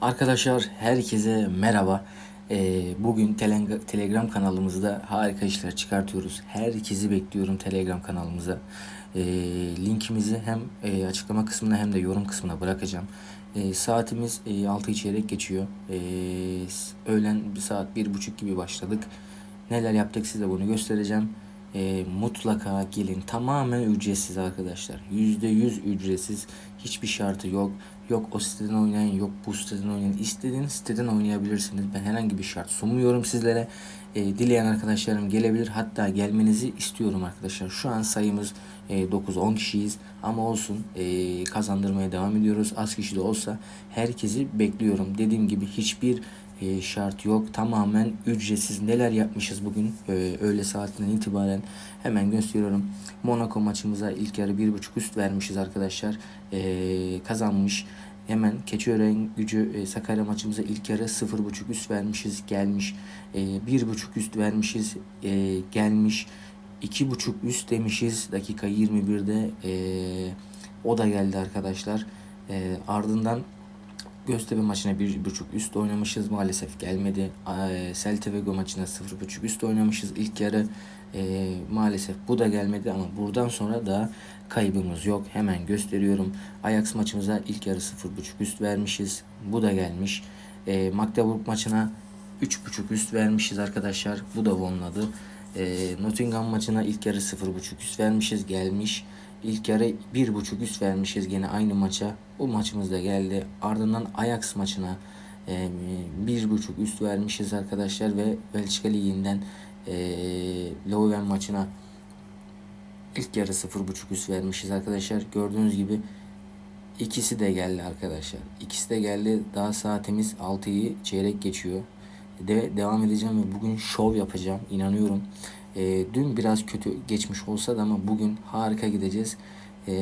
Arkadaşlar herkese merhaba. Ee, bugün Teleg- Telegram kanalımızda harika işler çıkartıyoruz. Herkesi bekliyorum Telegram kanalımıza. Ee, linkimizi hem e, açıklama kısmına hem de yorum kısmına bırakacağım. Ee, saatimiz e, 6 çeyrek geçiyor. S- öğlen bir saat bir buçuk gibi başladık. Neler yaptık size bunu göstereceğim. Ee, mutlaka gelin. Tamamen ücretsiz arkadaşlar. %100 ücretsiz. Hiçbir şartı yok. Yok o siteden oynayın, yok bu siteden oynayın. İstediğiniz siteden oynayabilirsiniz. Ben herhangi bir şart sunmuyorum sizlere. Ee, dileyen arkadaşlarım gelebilir. Hatta gelmenizi istiyorum arkadaşlar. Şu an sayımız e, 9-10 kişiyiz. Ama olsun e, kazandırmaya devam ediyoruz. Az kişi de olsa herkesi bekliyorum. Dediğim gibi hiçbir e, şart yok. Tamamen ücretsiz. Neler yapmışız bugün e, öğle saatinden itibaren hemen gösteriyorum. Monaco maçımıza ilk yarı bir buçuk üst vermişiz arkadaşlar. E, kazanmış. Hemen Keçiören gücü e, Sakarya maçımıza ilk yarı 0.5 üst vermişiz gelmiş. E, 1.5 üst vermişiz e, gelmiş. 2.5 üst demişiz dakika 21'de e, o da geldi arkadaşlar. E, ardından Göztepe maçına bir buçuk üst oynamışız maalesef gelmedi. Eee, Celta Vigo maçına sıfır buçuk üst oynamışız ilk yarı. Eee, maalesef bu da gelmedi ama buradan sonra da kaybımız yok. Hemen gösteriyorum. Ajax maçımıza ilk yarı sıfır buçuk üst vermişiz. Bu da gelmiş. Eee Magdeburg maçına üç buçuk üst vermişiz arkadaşlar. Bu da vonladı. Eee Nottingham maçına ilk yarı sıfır buçuk üst vermişiz gelmiş. İlk yarı bir buçuk üst vermişiz gene aynı maça. Bu maçımız da geldi. Ardından Ajax maçına e, bir buçuk üst vermişiz arkadaşlar ve Belçika Ligi'nden e, Leuven maçına ilk yarı sıfır buçuk üst vermişiz arkadaşlar. Gördüğünüz gibi ikisi de geldi arkadaşlar. İkisi de geldi. Daha saatimiz 6'yı çeyrek geçiyor. De devam edeceğim ve bugün şov yapacağım. inanıyorum. E, dün biraz kötü geçmiş olsa da ama bugün harika gideceğiz. E,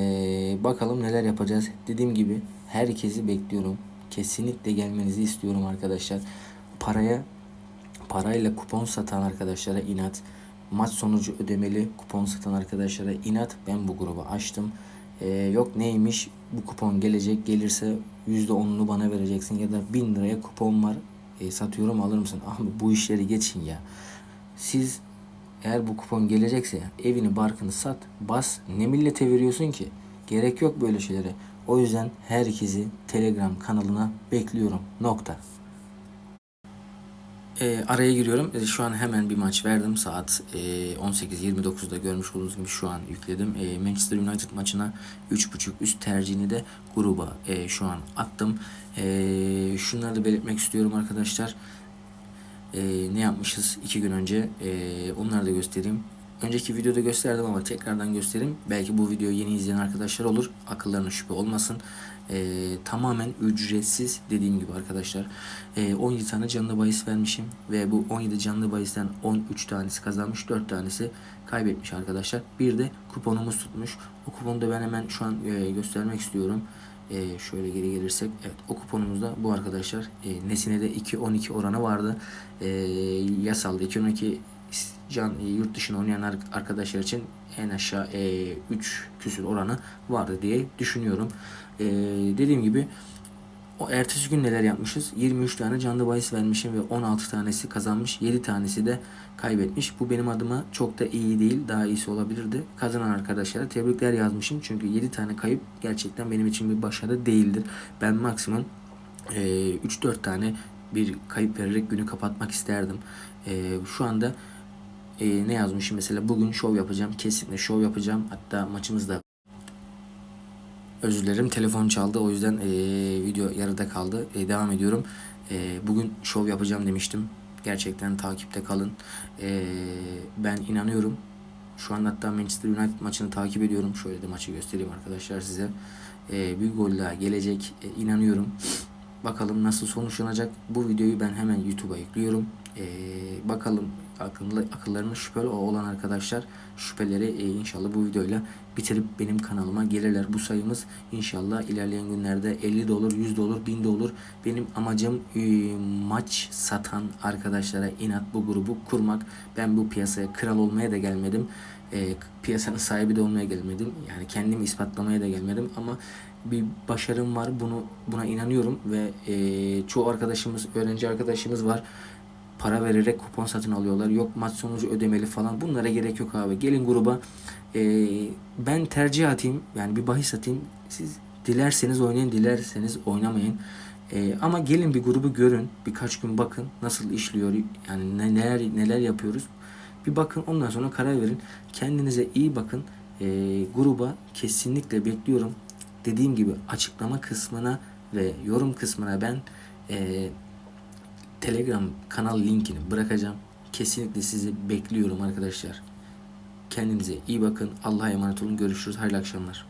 bakalım neler yapacağız. Dediğim gibi herkesi bekliyorum. Kesinlikle gelmenizi istiyorum arkadaşlar. Paraya parayla kupon satan arkadaşlara inat. Maç sonucu ödemeli kupon satan arkadaşlara inat. Ben bu grubu açtım. Ee, yok neymiş bu kupon gelecek gelirse %10'unu bana vereceksin ya da 1000 liraya kupon var e, satıyorum alır mısın? Abi bu işleri geçin ya. Siz eğer bu kupon gelecekse evini barkını sat bas ne millete veriyorsun ki? Gerek yok böyle şeylere. O yüzden herkesi Telegram kanalına bekliyorum. Nokta. E, araya giriyorum. E, şu an hemen bir maç verdim. Saat e, 18.29'da görmüş olduğunuz gibi şu an yükledim. E, Manchester United maçına 3.5 üst tercihini de gruba e, şu an attım. E, şunları da belirtmek istiyorum arkadaşlar. E, ne yapmışız iki gün önce? E, onları da göstereyim. Önceki videoda gösterdim ama tekrardan göstereyim. Belki bu videoyu yeni izleyen arkadaşlar olur. Akıllarına şüphe olmasın. Ee, tamamen ücretsiz dediğim gibi arkadaşlar. Ee, 17 tane canlı bahis vermişim. Ve bu 17 canlı bahisten 13 tanesi kazanmış. 4 tanesi kaybetmiş arkadaşlar. Bir de kuponumuz tutmuş. O kuponu da ben hemen şu an e, göstermek istiyorum. E, şöyle geri gelirsek. Evet o kuponumuzda bu arkadaşlar. E, Nesine'de 2-12 oranı vardı. E, yasalda 2-12 can yurt dışına oynayan ar- arkadaşlar için en aşağı e, 3 küsür oranı vardı diye düşünüyorum. E, dediğim gibi o ertesi gün neler yapmışız? 23 tane canlı bahis vermişim ve 16 tanesi kazanmış, 7 tanesi de kaybetmiş. Bu benim adıma çok da iyi değil, daha iyisi olabilirdi. Kazanan arkadaşlara tebrikler yazmışım. Çünkü 7 tane kayıp gerçekten benim için bir başarı değildir. Ben maksimum e, 3-4 tane bir kayıp vererek günü kapatmak isterdim. E, şu anda e, ne yazmışım mesela bugün şov yapacağım kesinlikle şov yapacağım hatta maçımızda özür dilerim telefon çaldı. O yüzden e, video yarıda kaldı. E, devam ediyorum. E, bugün şov yapacağım demiştim. Gerçekten takipte kalın. E, ben inanıyorum. Şu an hatta Manchester United maçını takip ediyorum. Şöyle de maçı göstereyim arkadaşlar size. E, bir gol daha gelecek. E, inanıyorum. Bakalım nasıl sonuçlanacak. Bu videoyu ben hemen YouTube'a yüklüyorum. Ee, bakalım akıllı, akıllarında şüpheli olan arkadaşlar şüpheleri e, inşallah bu videoyla bitirip benim kanalıma gelirler. Bu sayımız inşallah ilerleyen günlerde 50 de olur, 100 de olur, 1000 de olur. Benim amacım e, maç satan arkadaşlara inat bu grubu kurmak. Ben bu piyasaya kral olmaya da gelmedim. E, piyasanın sahibi de olmaya gelmedim. Yani kendimi ispatlamaya da gelmedim ama bir başarım var. Bunu buna inanıyorum ve e, çoğu arkadaşımız, öğrenci arkadaşımız var. Para vererek kupon satın alıyorlar. Yok maç sonucu ödemeli falan. Bunlara gerek yok abi. Gelin gruba. E, ben tercih atayım. Yani bir bahis atayım. Siz dilerseniz oynayın, dilerseniz oynamayın. E, ama gelin bir grubu görün. Birkaç gün bakın nasıl işliyor. Yani ne- neler neler yapıyoruz. Bir bakın ondan sonra karar verin. Kendinize iyi bakın. E, gruba kesinlikle bekliyorum. Dediğim gibi açıklama kısmına ve yorum kısmına ben e, Telegram kanal linkini bırakacağım. Kesinlikle sizi bekliyorum arkadaşlar. Kendinize iyi bakın. Allah'a emanet olun. Görüşürüz. Hayırlı akşamlar.